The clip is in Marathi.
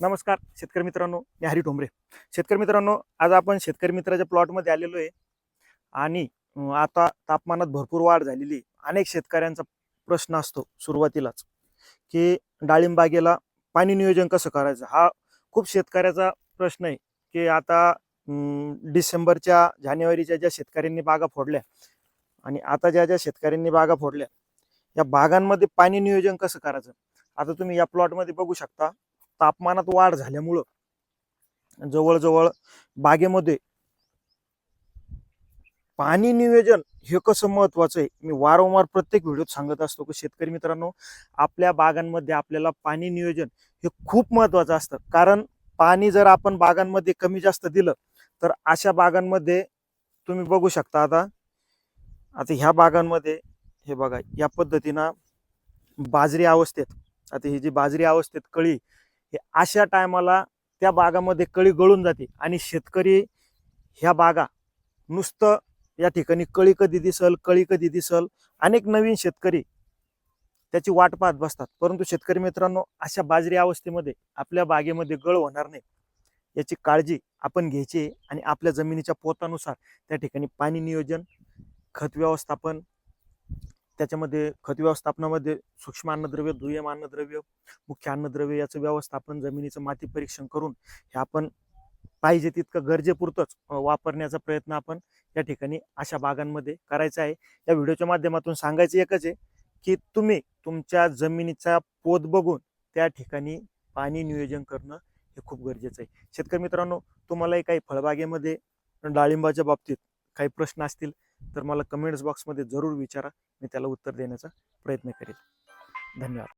नमस्कार शेतकरी मित्रांनो मी हरी ठोंबरे. शेतकरी मित्रांनो आज आपण शेतकरी मित्राच्या प्लॉटमध्ये आलेलो आहे. आणि आता तापमानात भरपूर वाढ झालेली आहे. अनेक शेतकऱ्यांचा प्रश्न असतो सुरुवातीलाच की डाळिंबागेला पाणी नियोजन कसं करायचं? हा खूप शेतकऱ्याचा प्रश्न आहे की आता डिसेंबरच्या जानेवारीच्या ज्या शेतकऱ्यांनी बागा फोडल्या आणि आता ज्या ज्या शेतकऱ्यांनी बागा फोडल्या या बागांमध्ये पाणी नियोजन कसं करायचं? आता तुम्ही या प्लॉटमध्ये बघू शकता तापमानात वाढ झाल्यामुळं जवळजवळ बागेमध्ये पाणी नियोजन हे कसं महत्वाचं आहे मी वारंवार प्रत्येक व्हिडिओत सांगत असतो की शेतकरी मित्रांनो आपल्या बागांमध्ये आपल्याला पाणी नियोजन हे खूप महत्वाचं असतं. कारण पाणी जर आपण बागांमध्ये कमी जास्त दिलं तर अशा बागांमध्ये तुम्ही बघू शकता आता आता ह्या बागांमध्ये हे बघा या पद्धतीनं बाजरी अवस्थेत आता ही जी बाजरी अवस्थेत कळी हे अशा टायमाला त्या बागामध्ये कळी गळून जाते आणि शेतकरी ह्या बागा नुसतं या ठिकाणी कळी कधी दिसल कळी कधी दिसल अनेक नवीन शेतकरी त्याची वाट पाहत बसतात. परंतु शेतकरी मित्रांनो अशा बाजरी अवस्थेमध्ये आपल्या बागेमध्ये गळ होणार नाही. याची काळजी आपण घ्यायची आहे आणि आपल्या जमिनीच्या पोतानुसार त्या ठिकाणी पाणी नियोजन खत व्यवस्थापन त्याच्यामध्ये खत व्यवस्थापनामध्ये सूक्ष्म अन्नद्रव्य दुय्यम अन्नद्रव्य मुख्य अन्नद्रव्य याचं व्यवस्थापन जमिनीचं माती परीक्षण करून हे आपण पाहिजे तितकं गरजेपुरतंच वापरण्याचा प्रयत्न आपण या ठिकाणी अशा बागांमध्ये करायचा आहे. या व्हिडिओच्या माध्यमातून सांगायचं एकच आहे की तुम्ही तुमच्या जमिनीचा पोत बघून त्या ठिकाणी पाणी नियोजन करणं हे खूप गरजेचं आहे. शेतकरी मित्रांनो तुम्हालाही काही फळबागेमध्ये डाळिंबाच्या बाबतीत काही प्रश्न असतील तर मला कमेंट्स बॉक्समध्ये जरूर विचारा. मी त्याला उत्तर देण्याचा प्रयत्न करेल. धन्यवाद.